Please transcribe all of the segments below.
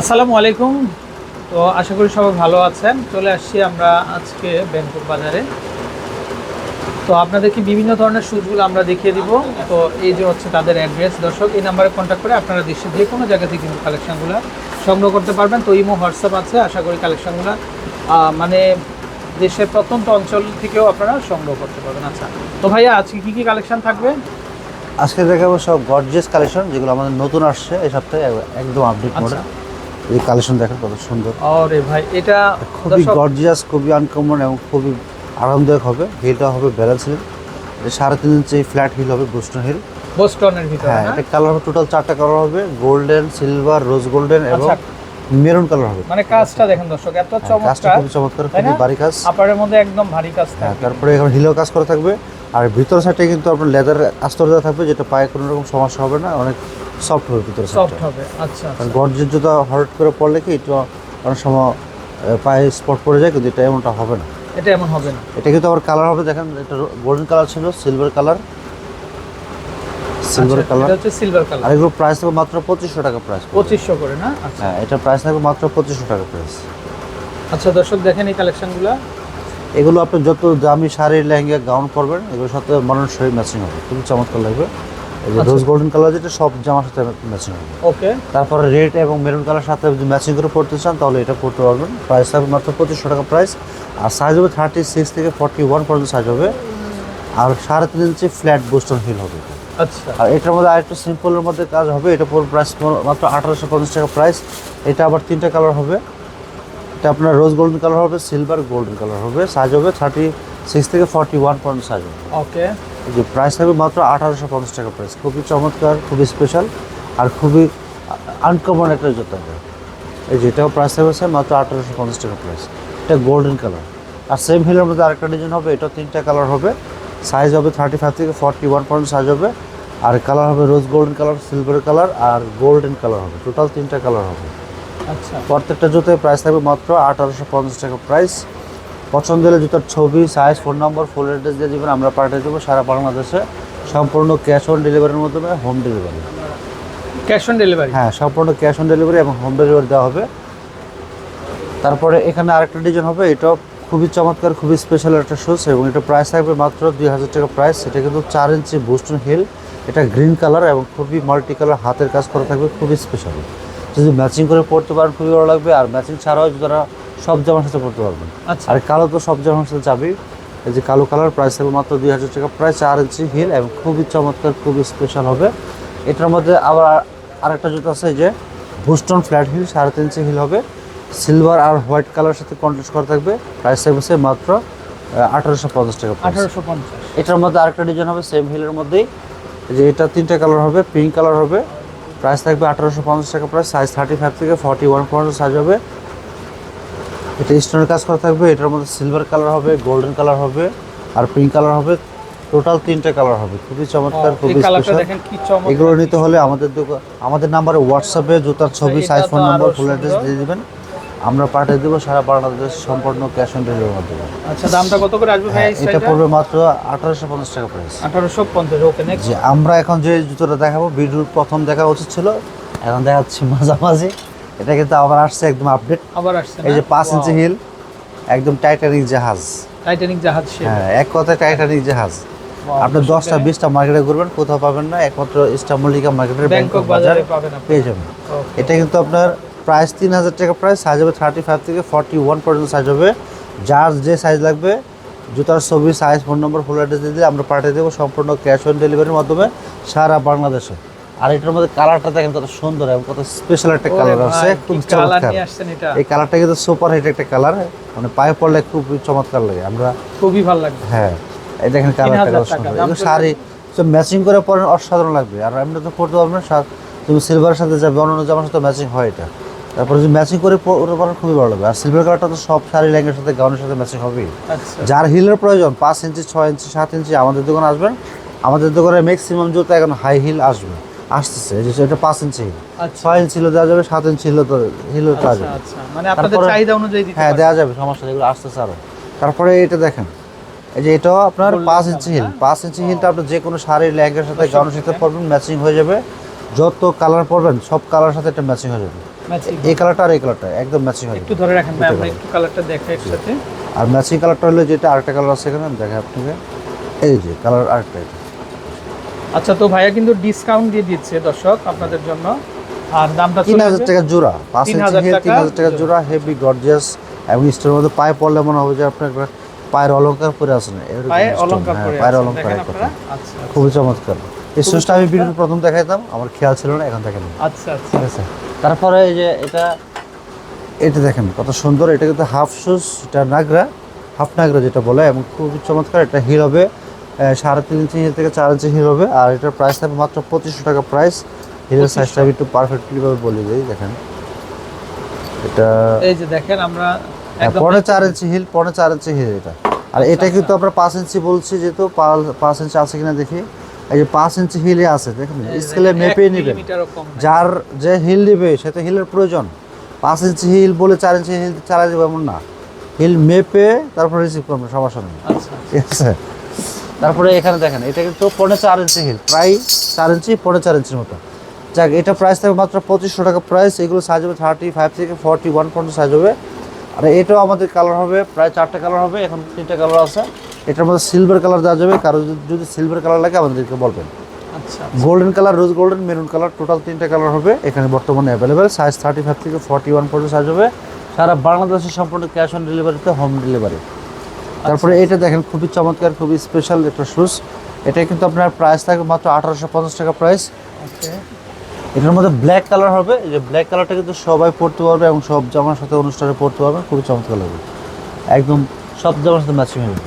আসসালামু আলাইকুম। তো আশা করি সবাই ভালো আছেন। চলে আসছি আমরা আজকে ব্যাংকক বাজারে। তো আপনাদেরকে বিভিন্ন ধরনের শুজগুলো আমরা দেখিয়ে দিব। তো এই যে হচ্ছে তাদের অ্যাড্রেস। দর্শক এই নাম্বারে কন্ট্যাক্ট করে আপনারা দেশের যে কোনো জায়গা থেকে কিন্তু কালেকশনগুলো সংগ্রহ করতে পারবেন। তো ইমো হোয়াটসঅ্যাপ আছে। আশা করি কালেকশনগুলো মানে দেশের প্রত্যন্ত অঞ্চল থেকেও আপনারা সংগ্রহ করতে পারবেন। আচ্ছা তো ভাইয়া আজকে কী কী কালেকশন থাকবে? আজকে দেখাবো সব গর্জিয়াস কালেকশন যেগুলো আমাদের নতুন আসছে এই সপ্তাহে একদম আপডেট আচ্ছা। মডেল এই কালেকশন দেখেন কত সুন্দর। আরে ভাই এটা খুবই গর্জিয়াস খুবই আনকমন এবং খুবই আরামদায়ক হবে। হিলটা হবে ব্যালেন্স হিল সাড়ে তিন ইঞ্চি ফ্ল্যাট হিল হবে বুস্টার হিল বোস্টনের ভিতরে হ্যাঁ? এটা কালার হবে টোটাল চারটা কালার হবে। গোল্ডেন সিলভার রোজ গোল্ডেন এবং আচ্ছা। মেরুন কালার হবে। মানে কাজটা দেখেন দর্শক এত হ্যাঁ, কাজটা চমৎকার খুবই চমৎকার তাই খুবই না? বাড়ি কাজ। আপারের মধ্যে একদম ভারী কাজ হ্যাঁ থাকে তারপরে এখানে হিলও কাজ করা থাকবে। আর ভিতর সাইডে কিন্তু আপনার লেদার আস্তর দেওয়া থাকবে যেটা পায়ে কোনো রকম সমস্যা হবে না অনেক সফট হবে ভিতর সফট হবে। আচ্ছা কারণ গর্জের জুতা হট করে পড়লে কি একটু অনেক সময় পায়ে স্পট পড়ে যায় কিন্তু এটা এমনটা হবে না। এটা এমন হবে না। এটা কিন্তু আবার কালার হবে দেখেন এটা গোল্ডেন কালার ছিল সিলভার কালার সিলভার আচ্ছা, কালার এটা হচ্ছে সিলভার কালার আর এগুলো প্রাইস থাকবে মাত্র পঁচিশশো টাকা প্রাইস পঁচিশশো করে না? আচ্ছা। হ্যাঁ এটা প্রাইস থাকবে মাত্র পঁচিশশো টাকা প্রাইস আচ্ছা দর্শক দেখেন এই কালেকশনগুলো এগুলো আপনি যত দামি শাড়ি লেহেঙ্গা গাউন করবেন এগুলোর সাথে মানুষের ম্যাচিং হবে। খুবই চমৎকার লাগবে। এই যে। রোজ গোল্ডেন কালার যেটা সব জামার সাথে ম্যাচিং হবে। ওকে। তারপরে রেড এবং মেরুন কালার সাথে যদি ম্যাচিং করে পড়তে চান তাহলে এটা পড়তে পারবেন। প্রাইস থাকবে মাত্র পঁচিশশো টাকা প্রাইস আর সাইজ হবে থার্টি সিক্স থেকে ফর্টি ওয়ান পর্যন্ত সাইজ হবে। আর সাড়ে তিন ইঞ্চি ফ্ল্যাট বুস্টন হিল হবে আচ্ছা। আর এটার মধ্যে আরেকটু সিম্পলের মধ্যে কাজ হবে এটা পুরো প্রাইস মাত্র আঠারোশো পঞ্চাশ টাকা প্রাইস এটা আবার তিনটা কালার হবে। এটা আপনার রোজ গোল্ডেন কালার হবে সিলভার গোল্ডেন কালার হবে। সাইজ হবে থার্টি সিক্স থেকে ফর্টি ওয়ান পর্যন্ত সাইজ হবে। ওকে। যে প্রাইস থাকবে মাত্র আঠারোশো পঞ্চাশ টাকা প্রাইস খুবই চমৎকার খুবই স্পেশাল আর খুবই আনকমন একটা জুতা হবে এই যেটাও প্রাইস থাকবে স্যার মাত্র আঠারোশো পঞ্চাশ টাকা প্রাইস এটা গোল্ডেন কালার আর সেম হিলের মধ্যে আরেকটা ডিজাইন হবে এটাও তিনটা কালার হবে। সাইজ হবে থার্টি ফাইভ থেকে ফর্টি ওয়ান পর্যন্ত সাইজ হবে। আর কালার হবে rose golden colour silver colour আর গোল্ডেন কালার হবে। টোটাল তিনটা কালার হবে। আচ্ছা। প্রত্যেকটা জুতোয় প্রাইস থাকবে মাত্র আঠারোশো পঞ্চাশ টাকা প্রাইস পছন্দ হলে জুতার ছবি size phone number full address দিয়ে দেবেন আমরা পাঠিয়ে দেবো সারা বাংলাদেশে। সম্পূর্ণ ক্যাশ অন ডেলিভারির মাধ্যমে home delivery cash on delivery হ্যাঁ সম্পূর্ণ ক্যাশ অন ডেলিভারি এবং হোম ডেলিভারি দেওয়া হবে। তারপরে এখানে আরেকটা ডিজাইন হবে এটাও খুবই চমৎকার খুবই স্পেশাল একটা শুজ এবং এটা প্রাইস থাকবে মাত্র দুই হাজার টাকা প্রাইস এটা কিন্তু চার ইঞ্চি বুস্টন হিল এটা গ্রিন কালার এবং খুবই মাল্টি কালার হাতের কাজ করা থাকবে খুবই স্পেশাল যদি ম্যাচিং করে পড়তে পারেন খুবই ভালো লাগবে। আর ম্যাচিং ছাড়াও যারা সব জামার সাথে পড়তে পারবেন। আচ্ছা। আর কালো তো সব জামার সাথে যাবেই এই যে কালো কালার প্রাইস থাকবে মাত্র দুই হাজার টাকা। প্রায় চার ইঞ্চি হিল এবং খুবই চমৎকার খুবই স্পেশাল হবে। এটার মধ্যে আবার আরেকটা জুতো আছে যে বুস্টন ফ্ল্যাট হিল সাড়ে তিন ইঞ্চি হিল হবে। সিলভার আর হোয়াইট কালার সাথে কন্ট্রাস্ট করা থাকবে। প্রাইস থাকবে সে মাত্র আঠারোশো পঞ্চাশ টাকা আঠারোশো পঞ্চাশ। এটার মধ্যে আরেকটা ডিজাইন হবে সেম হিলের মধ্যেই। যে এটা তিনটা কালার হবে পিঙ্ক কালার হবে। প্রাইস থাকবে আঠারোশো পঞ্চাশ টাকা প্রাইস সাইজ থার্টি ফাইভ থেকে ফর্টি ওয়ান পর্যন্ত সাইজ হবে। এটা স্টোনের কাজ করা থাকবে এটার মধ্যে সিলভার কালার হবে গোল্ডেন কালার হবে আর পিঙ্ক কালার হবে টোটাল তিনটা কালার হবে। খুবই চমৎকার খুবই স্পেশাল এগুলো নিতে হলে আমাদের দোকান আমাদের নাম্বারে হোয়াটসঅ্যাপে জুতার ছবি size phone number full address দিয়ে দেবেন। আমরা পাঠিয়ে দেবো সারা বাংলাদেশ সম্পূর্ণ ক্যাশ অন ডেলিভারির মাধ্যমে। আচ্ছা দামটা কত করে আসবে ভাই হ্যাঁ, এটা পড়বে মাত্র আঠারোশো পঞ্চাশ টাকা প্রাইস আঠারোশো পঞ্চাশ ওকে নেক্সট আমরা এখন যে জুতোটা দেখাবো ভিডিওর প্রথম দেখা উচিত ছিল এখন দেখাচ্ছি মাঝামাঝি। এটা কিন্তু আবার আসছে একদম আপডেট আবার আসছে এই যে পাঁচ ইঞ্চি হিল একদম টাইটানিক জাহাজ। টাইটানিক জাহাজ হ্যাঁ এক কথায় টাইটানিক জাহাজ। আপনি দশটা বিশটা মার্কেটে ঘুরবেন কোথাও পাবেন না একমাত্র ইস্টামলিকা মার্কেটের ব্যাংকক বাজার পেয়ে যাবেন। এটা কিন্তু আপনার প্রাইস তিন হাজার টাকা প্রাইস সাইজ হবে থার্টি ফাইভ থেকে ফর্টি ওয়ান পর্যন্ত সাইজ হবে। যার যে সাইজ লাগবে জুতার ছবি size phone number full address দিয়ে দিলে আমরা পাঠিয়ে দেবো। সম্পূর্ণ ক্যাশ অন ডেলিভারির মাধ্যমে সারা বাংলাদেশে। আর এটার মধ্যে কালারটা দেখেন কত সুন্দর এবং কত স্পেশাল একটা কালার আছে খুব চমৎকার। এই কালারটা কিন্তু সুপার হিট একটা কালার মানে পায়ে পড়লে খুব চমৎকার লাগে। আমরা খুবই ভালো লাগবে হ্যাঁ এই দেখেন কালারটা কত সুন্দর। তো- শাড়ি সব ম্যাচিং করে পরেন অসাধারণ লাগবে। আর এমনি তো পরতে পারবেন না সা- তুমি সিলভারের সাথে যাবে অন্য জামার সাথে ম্যাচিং হয় এটা। তারপরে যদি ম্যাচিং করে ওটা পরে খুবই ভালো লাগবে। আর সিলভার কালারটা তো সব শাড়ি ল্যাঙ্গের সাথে গাউনের সাথে ম্যাচিং হবেই। আচ্ছা। যার হিলের প্রয়োজন পাঁচ ইঞ্চি ছয় ইঞ্চি সাত ইঞ্চি আমাদের দোকানে আসবেন আমাদের দোকানে ম্যাক্সিমাম জুতো এখন হাই হিল আসবে। আসতেছে যে এটা পাঁচ ইঞ্চি। আচ্ছা। ছয় ইঞ্চি হিলও দেওয়া যাবে সাত ইঞ্চি হিলও পাওয়া আচ্ছা যাবে মানে আপনাদের চাহিদা অনুযায়ী হ্যাঁ দেওয়া যাবে সমস্যা এগুলো আসতেছে আরও। তারপরে এটা দেখেন এই যে এটাও আপনার পাঁচ color, ইঞ্চি হিল। হ্যাঁ? পাঁচ ইঞ্চি হিলটা আপনি যে কোনো শাড়ির লেহেঙ্গার সাথে গাউনের সাথে পরবেন ম্যাচিং হয়ে যাবে। যত কালার পরবেন সব কালার সাথে এটা ম্যাচিং হয়ে যাবে। এই কালারটা আর এই কালারটা একদম ম্যাচিং হয়ে একটু ধরে রাখেন আমরা একটু কালারটা দেখাই একসাথে। আর ম্যাচিং কালারটা হলো যেটা আরেকটা কালার আছে এখানে দেখাই আপনাকে। এই যে কালার আরেকটা এটা। আচ্ছা তো ভাইয়া কিন্তু ডিসকাউন্ট দিয়ে দিচ্ছে দর্শক আপনাদের জন্য। আর দামটা তিন হাজার টাকা জোড়া। পাঁচ 3000 ইঞ্চি টাকা তিন হাজার টাকা জোড়া হেভি গর্জিয়াস এবং স্টোরের মধ্যে পায়ে পড়লে মনে হবে যে আপনার পায়ের অলঙ্কার পরে আসেন অলংকার হ্যাঁ, পরে পায়ের অলঙ্কার আপনারা? কথা। আচ্ছা। খুবই চমৎকার। এই সুজটা আমি ভিডিওতে প্রথম দেখাইতাম আমার খেয়াল ছিল না এখন দেখেন। আচ্ছা আচ্ছা। ঠিক আছে? তারপরে এই যে এটা এটা দেখেন কত সুন্দর। এটা কিন্তু হাফ শুজ এটা নাগরা হাফ নাগরা যেটা বলে এবং খুবই চমৎকার। এটা হিল হবে সাড়ে তিন ইঞ্চি হিল থেকে চার ইঞ্চি হিল হবে আর এটার প্রাইস থাকবে মাত্র পঁচিশশো টাকা প্রাইস হিলের সাইজটা আমি একটু পারফেক্টলি ভাবে বলে দিই দেখেন। এটা এই যে দেখেন আমরা হ্যাঁ, একদম পৌনে চার ইঞ্চি হিল পৌনে চার ইঞ্চি হিল এটা। আর এটা কিন্তু আমরা পাঁচ ইঞ্চি বলছি যেহেতু পাঁচ ইঞ্চি আছে কিনা দেখি। এই যে পাঁচ ইঞ্চি হিলে আছে দেখেন স্কেলে মেপে নেবেন। যার যে হিল নেবে সে তো হিলের প্রয়োজন। পাঁচ ইঞ্চি হিল বলে চার ইঞ্চি হিল চালাই দেবো এমন না। হিল মেপে তারপর রিসিভ করবেন সমস্যা নেই। আচ্ছা। ঠিক আছে? তারপরে এখানে দেখেন এটা কিন্তু পৌনে চার ইঞ্চি হিল প্রায় চার ইঞ্চি পৌনে চার ইঞ্চির মতো। যাক এটা প্রাইস থাকবে মাত্র পঁচিশশো টাকা প্রাইস এগুলো সাইজ হবে থার্টি ফাইভ থেকে ফর্টি ওয়ান পর্যন্ত সাইজ হবে। আর এটাও আমাদের কালার হবে প্রায় চারটে কালার হবে এখন তিনটে কালার আছে। এটার মধ্যে সিলভার কালার দেওয়া যাবে কারও যদি- যদি সিলভার কালার লাগে আমাদেরকে বলবেন। আচ্ছা golden colour rose golden maroon colour total তিনটে কালার হবে এখানে বর্তমানে অ্যাভেলেবেল সাইজ থার্টি ফাইভ থেকে ফর্টি ওয়ান পর্যন্ত সাইজ হবে। সারা বাংলাদেশে সম্পূর্ণ ক্যাশ অন ডেলিভারিতে হোম ডেলিভারি তারপরে এটা দেখেন খুবই চমৎকার খুবই স্পেশাল একটা শুজ এটা কিন্তু আপনার প্রাইস থাকবে মাত্র আঠারোশো পঞ্চাশ টাকা প্রাইস এটার মধ্যে ব্ল্যাক কালার হবে। যে ব্ল্যাক কালারটা কিন্তু সবাই পরতে পারবে এবং সব জামার সাথে অনুষ্ঠানে পরতে পারবে। খুবই চমৎকার লাগবে। একদম সব জামার সাথে ম্যাচিং হবে।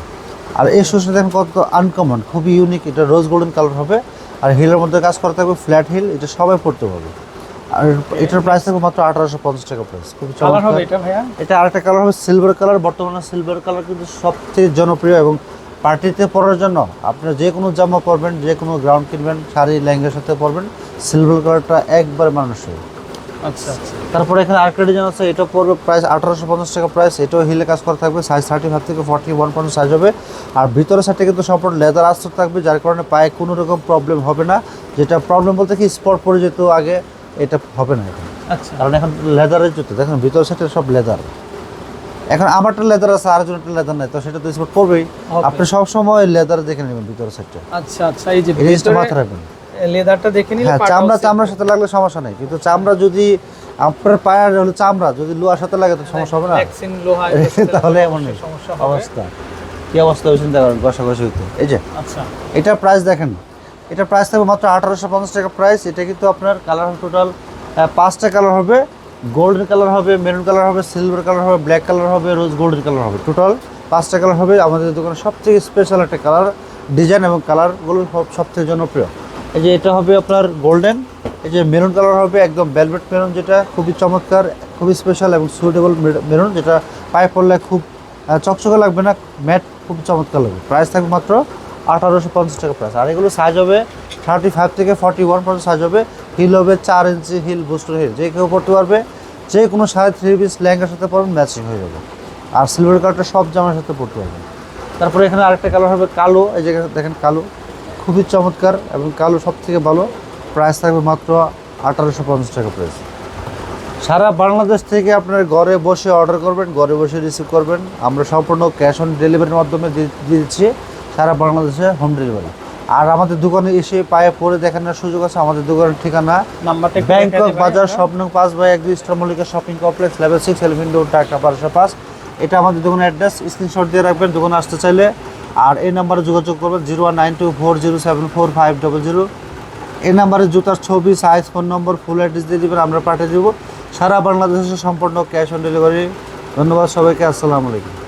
আর এই শুজটা দেখেন কত আনকমন খুবই ইউনিক এটা রোজ গোল্ডেন কালার হবে। আর হিলের মধ্যে কাজ করা থাকবে ফ্ল্যাট হিল এটা সবাই পরতে পারবে। আর এটার প্রাইস থাকবে মাত্র আঠারোশো পঞ্চাশ টাকা প্রাইস খুবই কালার হবে এটা ভাইয়া? এটা আরেকটা কালার হবে সিলভার কালার বর্তমানে সিলভার কালার কিন্তু সবথেকে জনপ্রিয় এবং পার্টিতে পরার জন্য আপনারা যে কোনো জামা পরবেন যে কোনো গ্রাউন্ড কিনবেন শাড়ি লেহেঙ্গার সাথে পরবেন সিলভার কালারটা একবার মানুষের আচ্ছা আচ্ছা। তারপরে এখানে আরেকটা ডিজাইন আছে এটা পড়বে প্রাইস আঠারোশো পঞ্চাশ টাকা প্রাইস এটাও হিলে কাজ করা থাকবে সাইজ থার্টি ফাইভ থেকে ফর্টি ওয়ান পর্যন্ত সাইজ হবে। আর ভিতরের সাইডটা কিন্তু সম্পূর্ণ লেদার আস্তর থাকবে যার কারণে পায়ে কোনো রকম প্রবলেম হবে না। যেটা প্রবলেম বলতে কি স্পট পরে যেত আগে এটা হবে না এখন। আচ্ছা। কারণ এখন লেদারের জুতো দেখেন ভিতর সাইডে সব লেদার। এখন আমারটা লেদার আছে আর জনটা লেদার নাই তো সেটা তো স্পট করবেই। আপনি সব সময় লেদার দেখে নেবেন ভিতরের সাইডটা আচ্ছা আচ্ছা এই যে ভিতরে মাথায় রাখবেন। লেদারটা দেখে নিলে হ্যাঁ চামড়া চামড়ার সাথে লাগলে সমস্যা নাই কিন্তু চামড়া যদি আপনার পায়ের হলো চামড়া যদি লোহার সাথে লাগে তো সমস্যা হবে না। ভ্যাকসিন লোহা তাহলে এমন নেই। সমস্যা অবস্থা। কি অবস্থা চিন্তা করেন ঘষাঘষি হইতে। এই যে আচ্ছা। এটা প্রাইস দেখেন। এটার প্রাইস থাকবে মাত্র আঠারোশো পঞ্চাশ টাকা প্রাইস এটা কিন্তু আপনার কালার টোটাল পাঁচটা কালার হবে। গোল্ডেন কালার হবে মেরুন কালার হবে সিলভার কালার হবে ব্ল্যাক কালার হবে রোজ গোল্ডেন কালার হবে। টোটাল পাঁচটা কালার হবে। আমাদের দোকানে সবথেকে স্পেশাল একটা কালার ডিজাইন এবং কালারগুলো সবথেকে জনপ্রিয়। এই যে এটা হবে আপনার গোল্ডেন এই যে মেরুন কালার হবে, একদম ভেলভেট মেরুন যেটা, খুবই চমৎকার, খুবই স্পেশাল এবং সুইটেবল মেরুন যেটা পায়ে পড়লে খুব চকচকে লাগবে না ম্যাট খুব চমৎকার লাগবে। প্রাইস থাকবে মাত্র আঠারোশো পঞ্চাশ টাকা প্রাইস আর এগুলো সাইজ হবে থার্টি ফাইভ থেকে ফর্টি ওয়ান পর্যন্ত সাইজ হবে। হিল হবে চার ইঞ্চি হিল বুস্টার হিল যে কেউ পড়তে পারবে, যে কোনো সাড়ে থ্রি পিস লেহেঙ্গার সাথে পরবেন ম্যাচিং হয়ে যাবে। আর সিলভার কালারটা সব জামার সাথে পড়তে পারবেন। তারপরে এখানে আরেকটা কালার হবে কালো। এই যে দেখেন কালো। খুবই চমৎকার এবং কালো সব থেকে ভালো। প্রাইস থাকবে মাত্র আঠারোশো পঞ্চাশ টাকা প্রাইস সারা বাংলাদেশ থেকে আপনার ঘরে বসে অর্ডার করবেন, ঘরে বসে রিসিভ করবেন। আমরা সম্পূর্ণ ক্যাশ অন ডেলিভারির মাধ্যমে দিচ্ছি। সারা বাংলাদেশে হোম ডেলিভারি আর আমাদের দোকানে এসে পায়ে পরে দেখানোর সুযোগ আছে আমাদের দোকানের ঠিকানা। ব্যাংকক বাজার? স্বপ্ন পাঁচ বাই এক দুই star Mallika shopping complex level six eleven road টাকা বারোশো পাঁচ। এটা আমাদের দোকানের অ্যাড্রেস স্ক্রিনশট দিয়ে রাখবেন দোকানে আসতে চাইলে। আর এই নাম্বারে যোগাযোগ করবেন zero one nine two four zero seven four five double zero এই নাম্বারে জুতার ছবি size phone number full address দিয়ে দেবেন আমরা পাঠিয়ে দেবো। সারা বাংলাদেশে সম্পূর্ণ ক্যাশ অন ডেলিভারি ধন্যবাদ সবাইকে আসসালামু আলাইকুম।